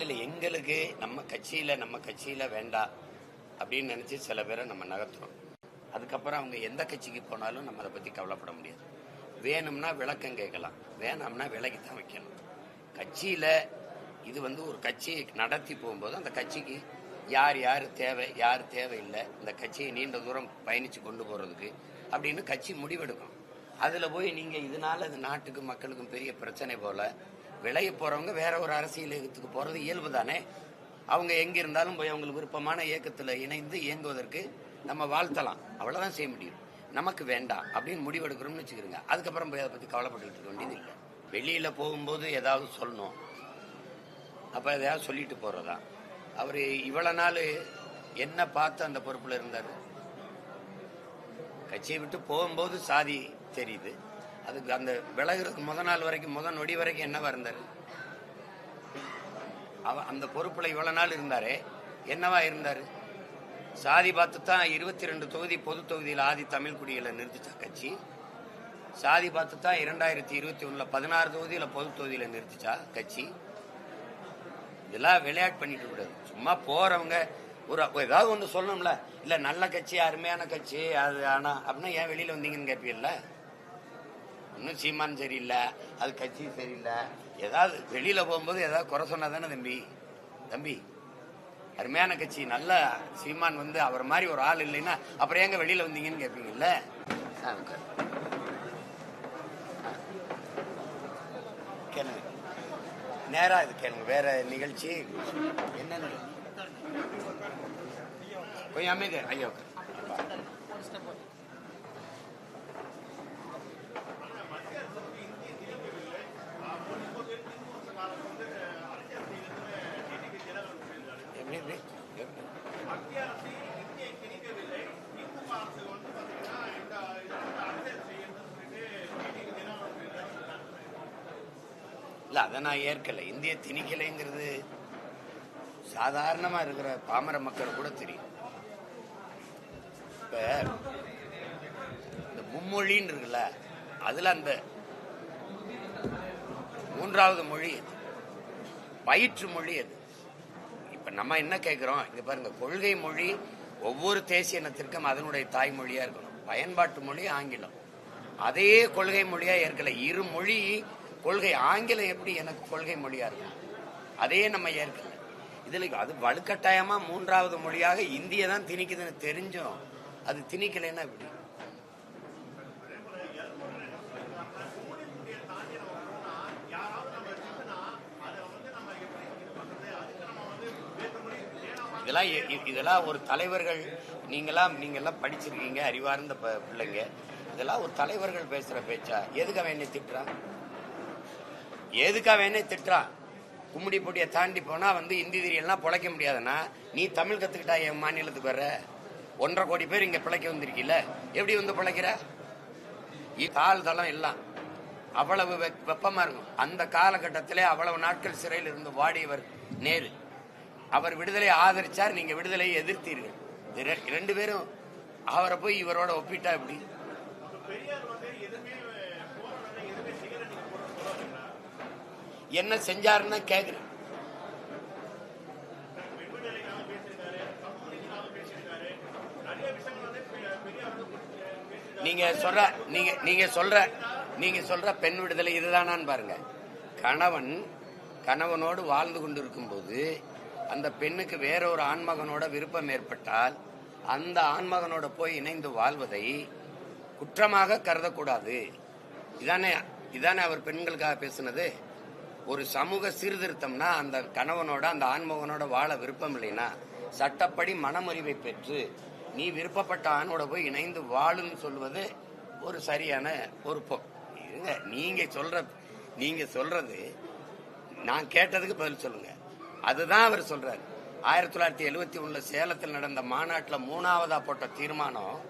இல்லை இல்லை எங்களுக்கு நம்ம கட்சியில் நம்ம கட்சியில் வேண்டாம் அப்படின்னு நினச்சி சில பேரை நம்ம நகர்த்துறோம். அதுக்கப்புறம் அவங்க எந்த கட்சிக்கு போனாலும் நம்ம அதை பற்றி கவலைப்பட முடியாது. வேணும்னா விளக்கம் கேட்கலாம். வேணாம்னா விலகி தான் வைக்கணும். கட்சியில் இது வந்து ஒரு கட்சியை நடத்தி போகும்போது அந்த கட்சிக்கு யார் யார் தேவை யார் தேவையில்லை இந்த கட்சியை நீண்ட தூரம் பயணித்து கொண்டு போகிறதுக்கு அப்படின்னு கட்சி முடிவெடுக்கும். அதில் போய் நீங்கள் இதனால அது நாட்டுக்கும் மக்களுக்கும் பெரிய பிரச்சனை போல விளைய போகிறவங்க வேற ஒரு அரசியல் இயக்கத்துக்கு போகிறது இயல்பு தானே அவங்க எங்கே இருந்தாலும் போய் அவங்களுக்கு விருப்பமான இயக்கத்தில் இணைந்து இயங்குவதற்கு நம்ம வாழ்த்தலாம். அவ்வளோதான் செய்ய முடியும். நமக்கு வேண்டாம் அப்படின்னு முடிவெடுக்கிறோம்னு வச்சுக்கிறோங்க. அதுக்கப்புறம் போய் அதை பற்றி கவலைப்பட்டுக்கிட்டு இருக்க வேண்டியது இல்லை. வெளியில் போகும்போது ஏதாவது சொல்லணும். அப்போ எதாவது சொல்லிட்டு போகிறதா அவர் இவ்வளோ நாள் என்ன பார்த்து அந்த பொறுப்பில் இருந்தார்? கட்சியை விட்டு போகும்போது சாதி தெரியுது. அதுக்கு அந்த விலகிறதுக்கு முத நாள் வரைக்கும் முத நொடி வரைக்கும் என்னவா இருந்தார்? அவ அந்த பொறுப்பில் இவ்வளோ நாள் இருந்தாரே என்னவா இருந்தார்? சாதி பார்த்து தான் இருபத்தி ரெண்டு தொகுதி பொது தொகுதியில் ஆதி தமிழ் குடிகளை நிறுத்திச்ச கட்சி. சாதி பார்த்து தான் இரண்டாயிரத்தி இருபத்தி ஒன்றில் பதினாறு தொகுதியில் பொது தொகுதியில் நிறுத்திச்சா கட்சி. இதெல்லாம் விளையாட்டு பண்ணிட்டு கூடாது சும்மா போறவங்க ஒரு ஏதாவது ஒன்று சொல்லணும்ல. இல்லை நல்ல கட்சி அருமையான கட்சி அது ஆனா அப்படின்னா ஏன் வெளியில் வந்தீங்கன்னு கேட்பீங்கல்ல? இன்னும் சீமான் சரியில்லை அது கட்சி சரியில்லை. ஏதாவது வெளியில போகும்போது ஏதாவது குறை சொன்னா தானே தம்பி? தம்பி அருமையான கட்சி நல்ல சீமான் வந்து அவர் மாதிரி ஒரு ஆள் இல்லைன்னா அப்புறம் ஏங்க வெளியில வந்தீங்கன்னு கேட்பீங்கல்ல? ஆ. கேளுங்க. நேரா இது கேளுங்க. வேற நிகழ்ச்சி? என்ன கொஞ்சம் அமைதி ஐயா உட்காரு. எப்படி எப்படி எப்படி? இல்லை அதை நான் ஏற்கலை. இந்திய திணிக்கலைங்கிறது சாதாரணமா இருக்கிற பாமர மக்கள் கூட தெரியும். இப்போ இந்த மும்மொழின்னு இருக்குல்ல அதுல அந்த மூன்றாவது மொழி அது பயிற்று மொழி அது இப்போ நம்ம என்ன கேட்குறோம் இங்கே பாருங்க கொள்கை மொழி ஒவ்வொரு தேசிய இனத்திற்கும் அதனுடைய தாய்மொழியா இருக்கணும். பயன்பாட்டு மொழி ஆங்கிலம். அதே கொள்கை மொழியா ஏற்கலை. இரு மொழி கொள்கை ஆங்கிலம் எப்படி எனக்கு கொள்கை மொழியா இருக்கும் அதே நம்ம ஏற்கல. இதுல அது வலுக்கட்டாயமா மூன்றாவது மொழியாக இந்திய தான் திணிக்குதுன்னு தெரிஞ்சோம். அது திணிக்கலைன்னா எப்படி? இதெல்லாம் எ- இதெல்லாம் ஒரு தலைவர்கள் நீங்களாம் நீங்கெல்லாம் படிச்சிருக்கீங்க அறிவார்ந்த ப- பிள்ளைங்க. இதெல்லாம் ஒரு தலைவர்கள் பேசுற பேச்சா? எதுக்கு அவன் என்ன திட்டுறான்? எதுக்காக வேணே திட்டுறான் கும்மிடி பொடியை தாண்டி போனால் வந்து இந்தி திரியெல்லாம் பிழைக்க முடியாதுன்னா நீ தமிழ் கற்றுக்கிட்டா என் மாநிலத்துக்கு வர்ற? ஒன்றரை கோடி பேர் இங்கே பிழைக்க வந்திருக்கீல்ல. எப்படி வந்து பிழைக்கிற? இ- கால் தளம் எல்லாம் அவ்வளவு வெப்பமாக இருக்கும். அந்த காலகட்டத்திலே அவ்வளவு நாட்கள் சிறையில் இருந்து வாடியவர் நேரு. அவர் விடுதலை ஆதரிச்சார் நீங்கள் விடுதலையை எதிர்த்தீர்கள். ரெ- ரெண்டு பேரும் அவரை போய் இவரோட ஒப்பிட்டா எப்படி? என்ன செஞ்சாருன்னு கேக்குறேன். நீங்க சொல்ற நீங்க நீங்க சொல்ற நீங்க சொல்ற பெண் விடுதலை இதுதானான்னு பாருங்க. கணவன் கணவனோடு வாழ்ந்து கொண்டிருக்கும் போது அந்த பெண்ணுக்கு வேற ஒரு ஆண்மகனோட விருப்பம் ஏற்பட்டால் அந்த ஆண்மகனோட போய் இணைந்து வாழ்வதை குற்றமாக கருதக்கூடாது. இதானே இதானே அவர் பெண்களுக்காக பேசுனது? ஒரு சமூக சீர்திருத்தம்னா அந்த கணவனோட அந்த ஆண்மகனோட வாழ விருப்பம் இல்லைன்னா சட்டப்படி மனமுறிவை பெற்று நீ விருப்பப்பட்ட ஆணோட போய் இணைந்து வாழுன்னு சொல்வது ஒரு சரியான பொறுப்பம் இருங்க நீங்க சொல்ற நீங்க சொல்றது நான் கேட்டதுக்கு பதில் சொல்லுங்க. அதுதான் அவர் சொல்றாரு. ஆயிரத்தி தொள்ளாயிரத்தி எழுபத்தி ஒண்ணுல சேலத்தில் நடந்த மாநாட்டில் மூணாவதா போட்ட தீர்மானம்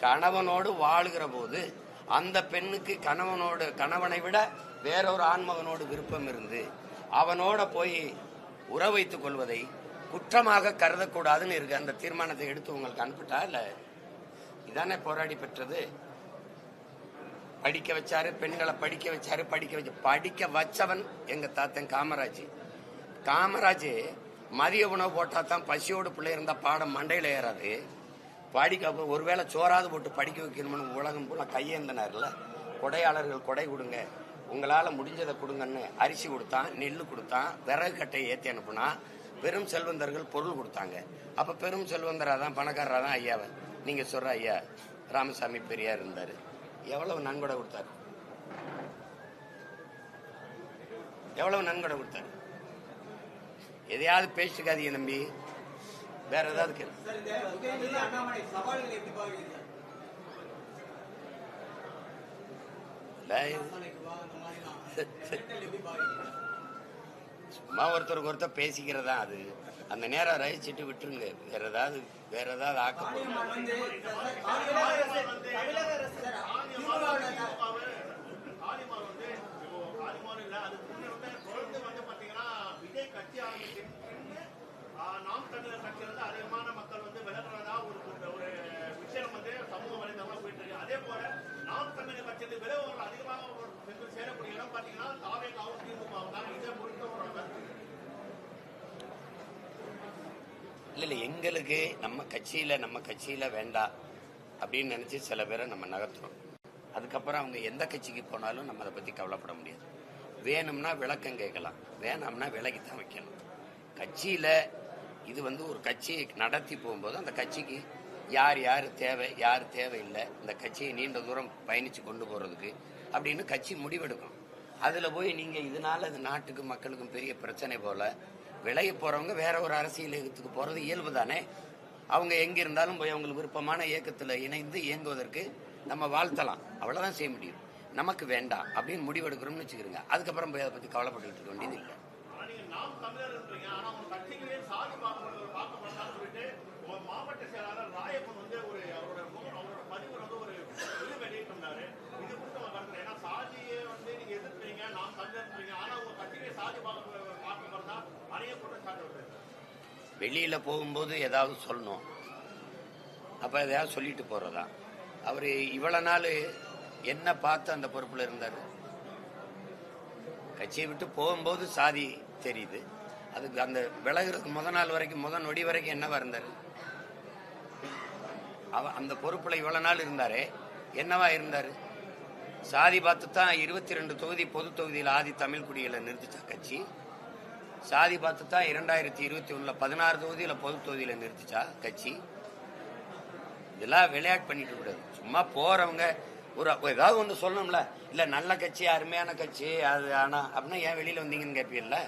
கணவனோடு வாழுகிற போது அந்த பெண்ணுக்கு கணவனோடு கணவனை விட வேறொரு ஆண்மகனோடு விருப்பம் இருந்து அவனோட போய் உற வைத்துக் கொள்வதை குற்றமாக கருதக்கூடாதுன்னு இருக்கு. அந்த தீர்மானத்தை எடுத்து உங்களுக்கு அனுப்பிட்டா இல்லை? இதானே போராடி பெற்றது. படிக்க வச்சாரு பெண்களை படிக்க வச்சாரு படிக்க வச்ச படிக்க வச்சவன் எங்க தாத்தன் காமராஜ். காமராஜ் மதிய உணவு போட்டா தான் பசியோடு பிள்ளை இருந்தா பாடம் மண்டையில ஏறாது. படிக்க ஒருவேளை சோறாவது போட்டு படிக்க வைக்கணும்னு உலகம் பூரா கையேந்தனர்ல. கொடையாளர்கள் கொடை கொடுங்க. உங்களால் முடிஞ்சதை கொடுங்கன்னு அரிசி கொடுத்தான் நெல் கொடுத்தான் விறகு கட்டையை ஏற்றி அனுப்புனா பெரும் செல்வந்தர்கள் பொருள் கொடுத்தாங்க. அப்போ பெரும் செல்வந்தரா தான் பணக்காரரா தான் ஐயாவை. நீங்கள் சொல்கிற ஐயா ராமசாமி பெரியார் இருந்தார். எவ்வளவு நன்கொடை கொடுத்தாரு? எவ்வளவு நன்கொடை கொடுத்தாரு? எதையாவது பேசிக்காதீங்க நம்பி வேற ஏதாவது கேள்வி சார் இந்த உதயநிதி அண்ணாமலை சவால்களை எப்படி பார்க்குறீங்க இல்ல, இது அண்ணாமலைக்கு வா அந்த மாதிரிலாம் மிரட்டல் எப்படி பார்க்குறீங்க சும்மா ஒருத்தருக்கு ஒருத்தர் பேசிக்கிறதா அது. அந்த நேரம் ரசிச்சுட்டு விட்டுருங்க. வேற ஏதாவது வேற ஏதாவது ஆக்க தமிழக அரசு தமிழக அரசு சார் திமுகவோட ஆலிமார் வந்து இப்போ ஆலிமார் இல்ல அதுக்கு முன்ன வந்து தொடர்ந்து வந்து பாத்தீங்கன்னா விஜய் கட்சி ஆரம்பிச்சு நாம் தமிழர் கட்சி வந்து அதிகமான மக்கள் வந்து விலகிறதா ஒரு ஒரு- ஒரு விஷயம் வந்து சமூக வலைதளமா போயிட்டு இருக்கு அதே போல நாம் தமிழர் கட்சி அதிகமாக ஒரு பெண்கள் சேரக்கூடிய இடம் பார்த்தீங்கன்னா தாவே காவல் திமுக தான். இதை பொறுத்தவரை இல்ல இல்ல எங்களுக்கு நம்ம கட்சியில நம்ம கட்சியில வேண்டாம் அப்படின்னு நினைச்சு சில பேரை நம்ம நகர்த்துறோம். அதுக்கப்புறம் அவங்க எந்த கட்சிக்கு போனாலும் நம்ம அதை பத்தி கவலைப்பட முடியாது. வேணும்னா விளக்கம் கேட்கலாம். வேணாம்னா விலகி தான் வைக்கணும். கட்சியில இது வந்து ஒரு கட்சியை நடத்தி போகும்போது அந்த கட்சிக்கு யார் யார் தேவை யார் தேவையில்லை இந்த கட்சியை நீண்ட தூரம் பயணித்து கொண்டு போகிறதுக்கு அப்படின்னு கட்சி முடிவெடுக்கும். அதில் போய் நீங்கள் இதனால் அது நாட்டுக்கும் மக்களுக்கும் பெரிய பிரச்சனை போல் விளைய போகிறவங்க வேற ஒரு அரசியல் இயக்கத்துக்கு இயல்பு தானே? அவங்க எங்கே இருந்தாலும் போய் அவங்களுக்கு விருப்பமான இயக்கத்தில் இணைந்து இயங்குவதற்கு நம்ம வாழ்த்தலாம். அவ்வளோதான் செய்ய முடியும். நமக்கு வேண்டாம் அப்படின்னு முடிவெடுக்கிறோம்னு வச்சுக்கிறோங்க. அதுக்கப்புறம் போய் அதை பற்றி கவலைப்பட்டுக்கிட்டு இருக்க வேண்டியது இல்லை ஆனா நீங்க நாம் தமிழர்ன்றீங்க ஆனா உங்க கட்சிகளே சாதி பார்க்கப்படுறது பார்க்கப்படலாம்னு சொல்லிட்டு உங்க மாவட்ட செயலாளர் வந்து ஒரு அவரோட முக- அவரோட பதிவு வந்து ஒரு இது வெளியிட்டிருந்தாரு இது குறித்து உங்க கருத்து ஏன்னா சாதியை வந்து நீங்க எதிர்க்கிறீங்க நாம் தமிழர்ன்றீங்க ஆனா உங்க கட்சியை சாதி பார்க்க பார்க்கப்படுறதா அணைய குற்றச்சாட்டு வருது. வெளியில போகும்போது ஏதாவது சொல்லணும். அப்ப எதாவது சொல்லிட்டு போறதா? அவர் இவ்வளவு நாள் என்ன பார்த்து அந்த பொறுப்பில் இருந்தார்? கட்சியை விட்டு போகும்போது சாதி தெரியுது. அதுக்கு அந்த விலகிறதுக்கு முத நாள் வரைக்கும் முத நொடி வரைக்கும் என்னவா இருந்தார்? அவ அந்த பொறுப்புல இவ்வளவு நாள் இருந்தாரே என்னவா இருந்தாரு? சாதி பார்த்து தான் இருபத்தி ரெண்டு தொகுதி பொது தொகுதியில் ஆதி தமிழ் குடிகளை நிறுத்திச்ச கட்சி. சாதி பார்த்து தான் இரண்டாயிரத்தி இருபத்தி ஒண்ணுல பதினாறு தொகுதியில பொது தொகுதியில நிறுத்திச்சா கட்சி. இதெல்லாம் விளையாட்டு பண்ணிட்டு கூடாது சும்மா போறவங்க ஒரு ஏதாவது ஒன்று சொல்லணும்ல. இல்ல நல்ல கட்சி அருமையான கட்சி அது ஆனா அப்படின்னா ஏன் வெளியில வந்தீங்கன்னு கேட்பீங்கல்ல?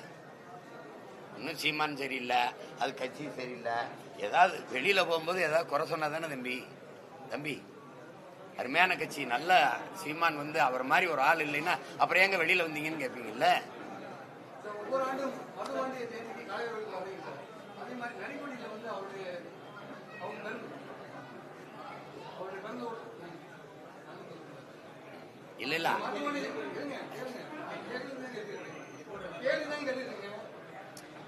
ஒன்றும் சீமான் சரியில்லை அது கட்சி சரியில்லை. ஏதாவது வெளியில போகும்போது ஏதாவது குறை சொன்னா தானே தம்பி? தம்பி அருமையான கட்சி நல்ல சீமான் வந்து அவர் மாதிரி ஒரு ஆள் இல்லைன்னா அப்புறம் ஏங்க வெளியில வந்தீங்கன்னு கேட்பீங்கல்ல இல்ல இல்ல மதுவாண்டி கேளுங்க கேளுங்க கேளுங்க கேளுங்க கேளுங்க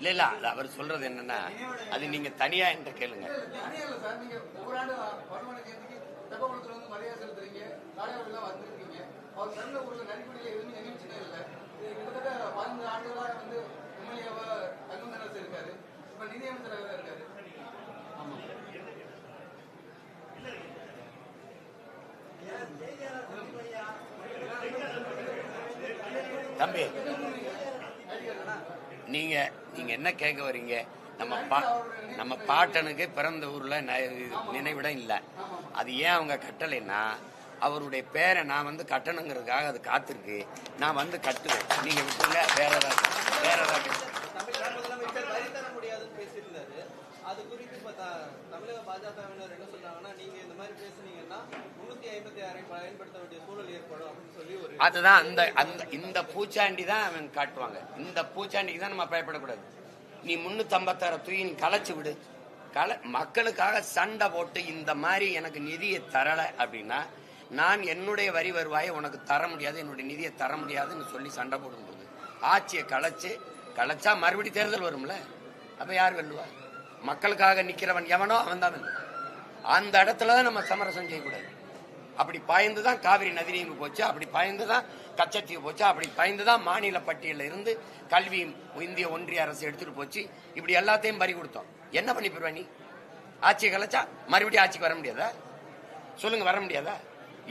இல்ல இல்ல அது அவர் சொல்றது என்னன்னா அது நீங்க தனியா என்கிட்ட கேளுங்க. தம்பி நீங்க நீங்க என்ன கேட்க வர்றீங்க? நம்ம பா நம்ம பாட்டனுக்கு பிறந்த ஊர்ல நினைவிடம் இல்ல. அது ஏன் அவங்க கட்டலைன்னா அவருடைய பேரை நான் வந்து கட்டணுங்கிறதுக்காக அது காத்திருக்கு. நான் வந்து கட்டுவேன். நீங்க விட்டுங்க வேற ஏதாவது வேற ஏதாவது அது குறித்து தமிழக பாஜகவினர் என்ன சொல்றாங்கன்னா மாதிரி பேசுனீங்கன்னா முன்னூத்தி ஐம்பத்தி ஆறை பயன்படுத்த வேண்டிய சூழல் ஏற்படும் அப்படின்னு சொல்லி ஒரு அதுதான் அந்த அந்த இந்த பூச்சாண்டி தான் அவன் காட்டுவாங்க. இந்த பூச்சாண்டிக்கு தான் நம்ம பயப்படக்கூடாது. நீ முன்னூத்தம்பத்தாறு தூக்கி நீ களைச்சு விடு. கல மக்களுக்காக சண்டை போட்டு இந்த மாதிரி எனக்கு நிதியை தரலை அப்படின்னா நான் என்னுடைய வரி வருவாயை உனக்கு தர முடியாது என்னுடைய நிதியை தர முடியாதுன்னு சொல்லி சண்டை போடும்போது ஆட்சியை களைச்சு களைச்சா மறுபடி தேர்தல் வரும்ல? அப்போ யார் வெல்லுவா? மக்களுக்காக நிற்கிறவன் எவனோ அவன் தான் வெல்லுவான். அந்த இடத்துல தான் நம்ம சமரசம் செய்யக்கூடாது. அப்படி பாய்ந்து தான் காவிரி நதிநீர் போச்சு அப்படி பாய்ந்து தான் கச்சத்தீவு போச்சு அப்படி பாய்ந்து தான் மாநில பட்டியலில் இருந்து கல்வி இந்திய ஒன்றிய அரசு எடுத்துகிட்டு போச்சு. இப்படி எல்லாத்தையும் பறி கொடுத்தோம். என்ன பண்ணி போயிருவா நீ? ஆட்சியை கலைச்சா மறுபடியும் ஆட்சிக்கு வர முடியாதா? சொல்லுங்க வர முடியாதா?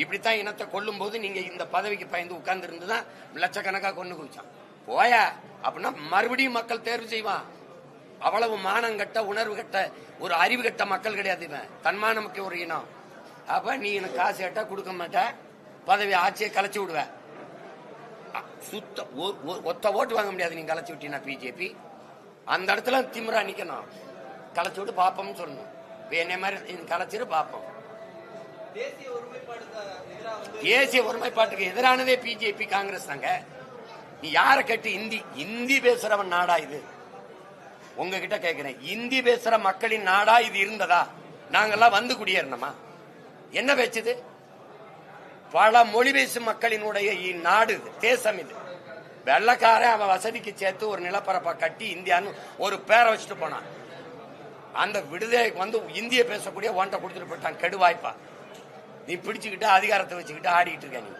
இப்படித்தான் இனத்தை கொல்லும் போது நீங்க இந்த பதவிக்கு பயந்து உட்கார்ந்து இருந்துதான் லட்சக்கணக்காக கொண்டு குவிச்சான். போயா அப்படின்னா மறுபடியும் மக்கள் தேர்வு செய்வான். அவ்வளவு மானங்கட்ட உணர்வு கட்ட ஒரு அறிவு கட்ட மக்கள் கிடையாது இவன். தன்மானமுக்கு ஒரு இனம். அப்ப நீ எனக்கு காசு கேட்டா கொடுக்க மாட்ட. பதவி ஆட்சியை கலைச்சு விடுவ. அ, சுத்த ஒத்த ஓட்டு வாங்க முடியாது. நீ கலைச்சு விட்டீங்கன்னா பிஜேபி அந்த இடத்துல திமிரா நிக்கணும். கலைச்சு விட்டு பாப்போம்னு சொல்லணும். என்னை மாதிரி எதிராக வந்து தேசிய ஒருமைப்பாட்டுக்கு எதிரானதே பிஜேபி காங்கிரஸ் தாங்க. நீ யார கேட்டு இந்தி இந்தி பேசுறவன் நாடா இது? உங்ககிட்ட கேட்கிறேன் இந்தி பேசுற மக்களின் நாடா இது இருந்ததா? நாங்கெல்லாம் வந்து குடியேறணுமா? என்ன பேச்சுது? பல மொழி பேசும் மக்களினுடைய இந்நாடு இது தேசம் இது. வெள்ளக்காரன் அவன் வசதிக்கு சேர்த்து ஒரு நிலப்பரப்பை கட்டி இந்தியான்னு ஒரு பேரை வச்சுட்டு போனான். அந்த விடுதலைக்கு வந்து இந்திய பேசக்கூடிய ஒன்றை கொடுத்துட்டு போயிட்டான் கெடுவாய்ப்பா. நீ பிடிச்சுக்கிட்டு அதிகாரத்தை வச்சுக்கிட்டு ஆடிக்கிட்டு இருக்க நீ.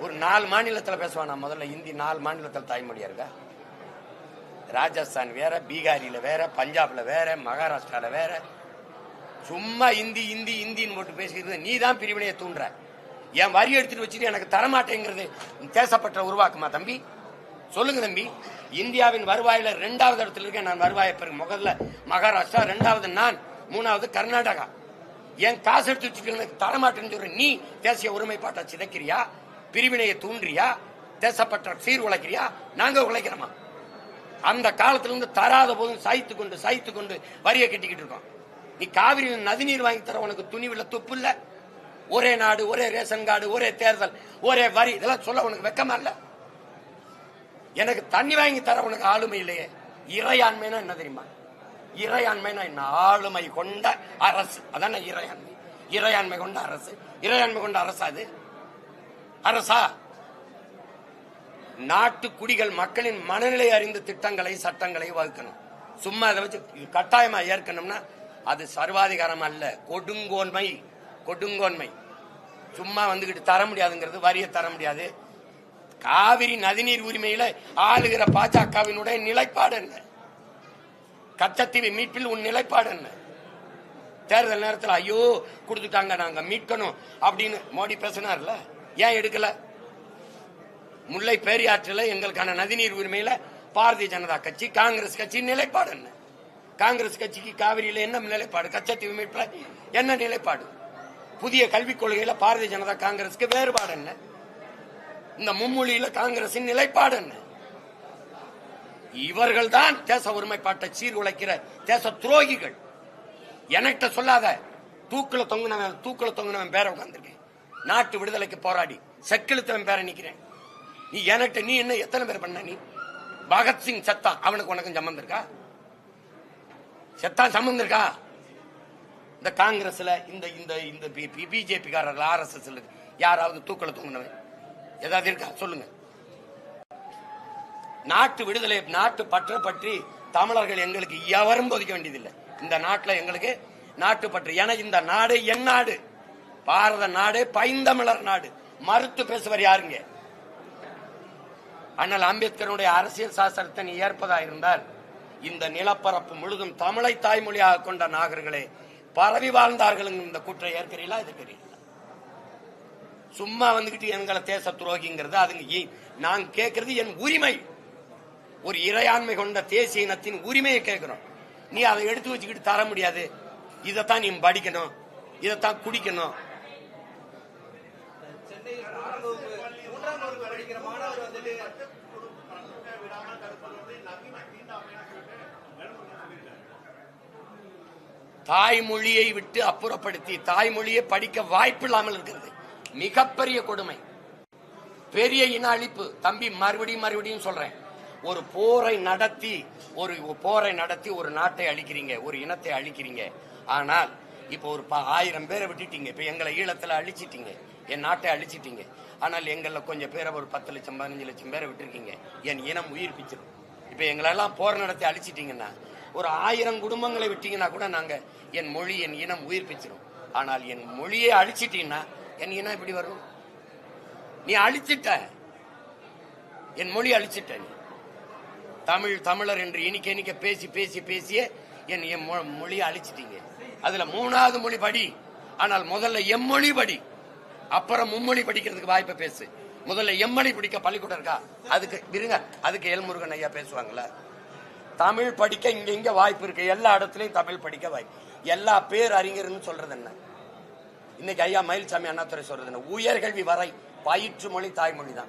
ஒரு நாலு மாநிலத்தில் பேசுவானா முதல்ல? இந்தி நாலு மாநிலத்தில் தாய்மொழியா இருக்கா? ராஜஸ்தான் வேற பீகாரில வேற பஞ்சாப்ல வேற மகாராஷ்டிரால வேற. சும்மா இந்தி இந்தி இந்தின்னு போட்டு பேசிக்கிறது நீ தான் பிரிவினையை தூண்டுற. என் வரி எடுத்துட்டு வச்சுட்டு எனக்கு தரமாட்டேங்கிறது தேசப்பற்ற உருவாக்குமா தம்பி? சொல்லுங்க தம்பி. இந்தியாவின் வருவாயில ரெண்டாவது இடத்துல இருக்கேன். நான் வருவாயை பிறகு முதல்ல மகாராஷ்டிரா ரெண்டாவது நான் மூணாவது கர்நாடகா. என் காசு எடுத்து வச்சுட்டு எனக்கு தரமாட்டேன்னு சொல்ற நீ தேசிய ஒருமைப்பாட்டை சிதைக்கிறியா? பிரிவினையை தூண்டுறியா? தேசப்பற்ற சீர் உழைக்கிறியா? நாங்க உழைக்கிறோமா? அந்த காலத்திலிருந்து தராத போதும் சாய்த்து கொண்டு சாய்த்து கொண்டு வரியை கட்டிக்கிட்டு இருக்கோம். நீ காவிரி நதிநீர் வாங்கி தர உனக்கு துணிவில் துப்பு இல்ல ஒரே நாடு ஒரே ரேஷன் கார்டு ஒரே தேர்தல் ஒரே வரி. இதெல்லாம் சொல்ல உனக்கு வெக்கமா இல்ல? எனக்கு தண்ணி வாங்கி தர உனக்கு ஆளுமை இல்லையே. இறையாண்மைனா என்ன தெரியுமா? இறையாண்மைனா என்ன? ஆளுமை கொண்ட அரசு. அதான இறையாண்மை. இறையாண்மை கொண்ட அரசு. இறையாண்மை கொண்ட அரசா அது? அரசா? நாட்டு குடிகள் மக்களின் மனநிலை அறிந்த திட்டங்களை சட்டங்களை வகுக்கணும். சும்மா அதை வச்சு கட்டாயமா ஏற்கனம்னா அது சர்வாதிகாரம் அல்ல. கொடுங்கோன்மை கொடுங்கோன்மை. சும்மா வந்துகிட்டு தர முடியாதுங்கிறது வரியை தர முடியாது. காவிரி நதிநீர் உரிமையில ஆளுகிற பாஜகவினுடைய நிலைப்பாடு என்ன? கச்சத்தீவு மீட்பில் உன் நிலைப்பாடு என்ன? தேர்தல் நேரத்தில் ஐயோ கொடுத்துட்டாங்க நாங்க மீட்கணும் அப்படின்னு மோடி பேசினார்ல. ஏன் எடுக்கல? முல்லை பேரியாற்றில் எங்களுக்கான நதிநீர் உரிமையில பாரதிய ஜனதா கட்சி காங்கிரஸ் கட்சி நிலைப்பாடு என்ன? காங்கிரஸ் கட்சிக்கு காவிரியில என்ன நிலைப்பாடு? கச்சத்தீவு மீட்பில் என்ன நிலைப்பாடு? புதிய கல்விக் கொள்கையில பாரதிய ஜனதா காங்கிரஸ்க்கு வேறுபாடு என்ன? இந்த மும்மொழியில காங்கிரசின் நிலைப்பாடு என்ன? இவர்கள் தான் தேச ஒருமைப்பாட்டை சீர்குலைக்கிற தேச துரோகிகள். எனக்கிட்ட சொல்லாத தூக்கில் தொங்குனவன் தூக்குல தொங்கினவன் பேர உட்காந்துருக்கேன் நாட்டு விடுதலைக்கு போராடி செக்கிழுத்தவன் பேர நிக்கிறேன். நீ என்கிட்ட நீ என்ன எத்தனை பேர் பண்ண நீ? பகத்சிங் சத்தா அவனுக்கு உனக்கும் சம்மந்தம் இருக்கா? செத்தா சம்மந்தம் இருக்கா? இந்த காங்கிரஸ்ல இந்த இந்த இந்த பிஜேபி காரர்கள் ஆர் எஸ் எஸ் யாராவது தூக்கல தூங்கினவன். ஏதாவது இருக்கா? சொல்லுங்க. நாட்டு விடுதலை நாட்டு பற்ற பற்றி தமிழர்கள் எங்களுக்கு எவரும் கொதிக்க வேண்டியதில்லை. இந்த நாட்டுல எங்களுக்கு நாட்டு பற்று. என இந்த நாடு என் நாடு. பாரத நாடு பைந்தமிழர் நாடு. மறுத்து பேசுவர் யாருங்க? ஆனால் அம்பேத்கருடைய அரசியல் சாஸ்திரத்தை நீ ஏற்பதா இருந்தால் இந்த நிலப்பரப்பு முழுதும் தமிழை தாய்மொழியாக கொண்ட நாகர்களே பரவி வாழ்ந்தார்கள் இந்த குற்றம் ஏற்கிறீங்களா எதிர்க்கிறீங்களா சும்மா வந்துகிட்டு எங்களை தேச துரோகிங்கிறது அதுங்க நான் கேட்கறது என் உரிமை. ஒரு இறையாண்மை கொண்ட தேசிய இனத்தின் உரிமையை கேட்கிறோம். நீ அதை எடுத்து வச்சுக்கிட்டு தர முடியாது. இதைத்தான் நீ படிக்கணும். இதைத்தான் குடிக்கணும். தாய்மொழியை விட்டு அப்புறப்படுத்தி தாய்மொழியை படிக்க வாய்ப்பு இல்லாமல் இருக்கிறது. மிகப்பெரிய கொடுமை. பெரிய இன அழிப்பு. தம்பி மறுபடியும் மறுபடியும் சொல்றேன். ஒரு போரை நடத்தி ஒரு போரை நடத்தி ஒரு நாட்டை அழிக்கிறீங்க ஒரு இனத்தை அழிக்கிறீங்க. ஆனால் இப்போ ஒரு ப- ஆயிரம் பேரை விட்டுட்டீங்க. இப்ப எங்களை ஈழத்துல அழிச்சிட்டீங்க. என் நாட்டை அழிச்சிட்டீங்க. ஆனால் எங்களை கொஞ்சம் பேரை ஒரு பத்து லட்சம் பதினஞ்சு லட்சம் பேரை விட்டுருக்கீங்க. என் இனம் உயிர் பிச்சிடும் இப்ப எங்களெல்லாம் போர் நடத்தி அழிச்சிட்டீங்கன்னா ஒரு ஆயிரம் குடும்பங்களை விட்டீங்கன்னா கூட நாங்க என் மொழி என் இனம் உயிர்ப்பிச்சிடும் ஆனால் என் மொழியை அழிச்சிட்டீங்கன்னா என் இனம் இப்படி வரும்? நீ அழிச்சிட்ட. என் மொழி அழிச்சிட்ட நீ. தமிழ் தமிழர் என்று இனிக்க இனிக்க பேசி பேசி பேசியே என் என் மொ- மொழியை அழிச்சிட்டீங்க. அதுல மூணாவது மொழி படி. ஆனால் முதல்ல எம்மொழி படி. அப்புறம் மும்மொழி படிக்கிறதுக்கு வாய்ப்பை பேசு. முதல்ல எம்மொழி பிடிக்க பள்ளிக்கூடம் இருக்கா? அதுக்கு இருங்க அதுக்கு எல்முருகன் ஐயா பேசுவாங்களா தமிழ் படிக்க இங்க இங்க வாய்ப்பு இருக்கு. எல்லா இடத்துலயும் தமிழ் படிக்க வாய்ப்பு. எல்லா பேர் அறிஞர்னு சொல்றது என்ன? இன்னைக்கு ஐயா மயில்சாமி அண்ணாத்துறை சொல்றது என்ன? உயர்கல்வி வரை பயிற்று மொழி தாய்மொழி தான்.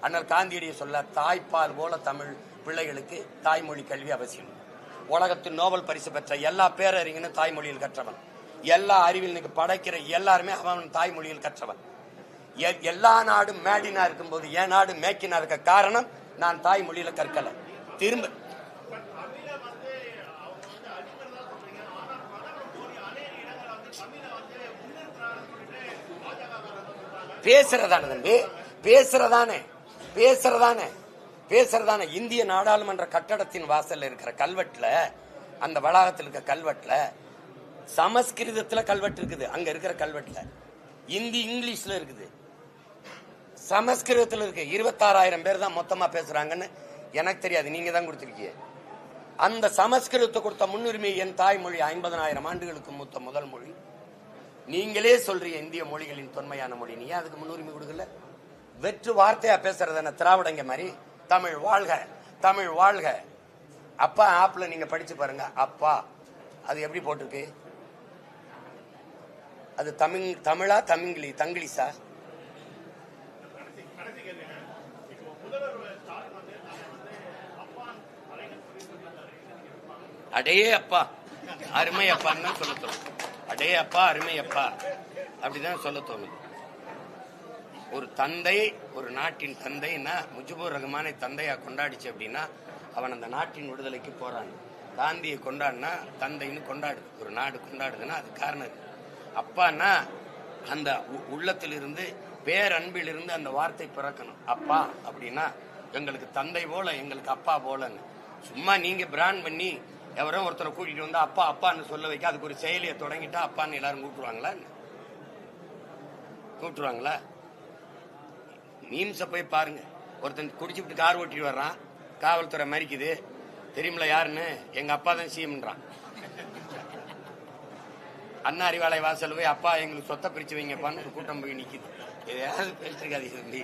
அண்ணல் காந்தியடியை சொல்ல தாய்ப்பால் போல தமிழ் பிள்ளைகளுக்கு தாய்மொழி கல்வி அவசியம். உலகத்தின் நோபல் பரிசு பெற்ற எல்லா பேரறிஞனும் தாய்மொழியில் கற்றவன். எல்லா அறிவில் இன்னைக்கு படைக்கிற எல்லாருமே அவன் தாய்மொழியில் கற்றவன். எ- எல்லா நாடும் மேடினா இருக்கும்போது என் நாடு மேக்கினா இருக்க காரணம் நான் தாய்மொழியில கற்கல. திரும்ப தமிழை வந்து அவங்க வந்து அடிக்கிறதா சொல்றீங்க ஆனா பிரதமர் மோடி அநேக இடங்களை வந்து தமிழை வந்து முன்னிறுத்துறாருன்னு சொல்லிட்டு பாஜக சொல்றாங்க பேசுறதானே தம்பி? பேசுறதானே? பேசுறதானே? பேசுறதானே? இந்திய நாடாளுமன்ற கட்டடத்தின் வாசல்ல இருக்கிற கல்வெட்டுல அந்த வளாகத்தில் இருக்கிற கல்வெட்டுல சமஸ்கிருதத்துல கல்வெட்டு இருக்குது. அங்க இருக்கிற கல்வெட்டுல. இந்தி இங்கிலீஷ்ல இருக்குது. சமஸ்கிருதத்தில் இருக்கு. இருபத்தாறாயிரம் பேர் தான் மொத்தமா பேசுறாங்கன்னு எனக்கு தெரியாது. நீங்க தான் கொடுத்துருக்கீங்க. அந்த சமஸ்கிருதத்தை கொடுத்த முன்னுரிமை என் தாய்மொழி ஐம்பதனாயிரம் ஆண்டுகளுக்கு மூத்த முதல் மொழி. நீங்களே சொல்றீங்க இந்திய மொழிகளின் தொன்மையான மொழி. நீ அதுக்கு முன்னுரிமை கொடுக்கல? வெற்று வார்த்தையா பேசுறது திராவிடங்க மாதிரி. தமிழ் வாழ்க தமிழ் வாழ்க. அப்பா ஆப்ல நீங்க படிச்சு பாருங்க. அப்பா அது எப்படி போட்டிருக்கு? அது தமிழ் தமிழா தமிங்கிலி தங்கிலீஷா? அடையே அடே அப்பா அருமை அப்பான்னு தான் சொல்ல அடே அப்பா அருமை அப்பா அப்படிதான் சொல்ல தோணுது. ஒரு தந்தை ஒரு நாட்டின் தந்தைன்னா முஜிபுர் ரஹ்மானை தந்தையா கொண்டாடிச்சு அப்படின்னா அவன் அந்த நாட்டின் விடுதலைக்கு போறான். காந்தியை கொண்டாடினா தந்தைன்னு கொண்டாடுது ஒரு நாடு கொண்டாடுதுன்னா அது காரணம் அப்பான்னா அந்த உள்ளத்திலிருந்து பேரன்பிலிருந்து அந்த வார்த்தை பிறக்கணும். அப்பா அப்படின்னா எங்களுக்கு தந்தை போல எங்களுக்கு அப்பா போலன்னு. சும்மா நீங்க பிராண்ட் பண்ணி எவரோ ஒருத்தரை கூட்டிட்டு வந்து அப்பா அப்பான்னு சொல்ல வைக்க அதுக்கு ஒரு செயலியை தொடங்கிட்டா அப்பான்னு எல்லாரும் கூப்பிட்டுருவாங்களா கூப்பிட்டுருவாங்களா? மீம்ஸை போய் பாருங்க. ஒருத்தன் குடிச்சுட்டு கார் ஓட்டிட்டு வர்றான். காவல்துறை மறிக்குது. தெரியுமில யாருன்னு? எங்க அப்பா தான் சிஎம்ன்றான் அண்ணா அறிவாலை வாசல் போய் அப்பா எங்களுக்கு சொத்தை பிரிச்சு வைங்கப்பான்னு ஒரு கூட்டம் போய் நிக்குது. எதையாவது பேசிருக்காதீங்க தம்பி.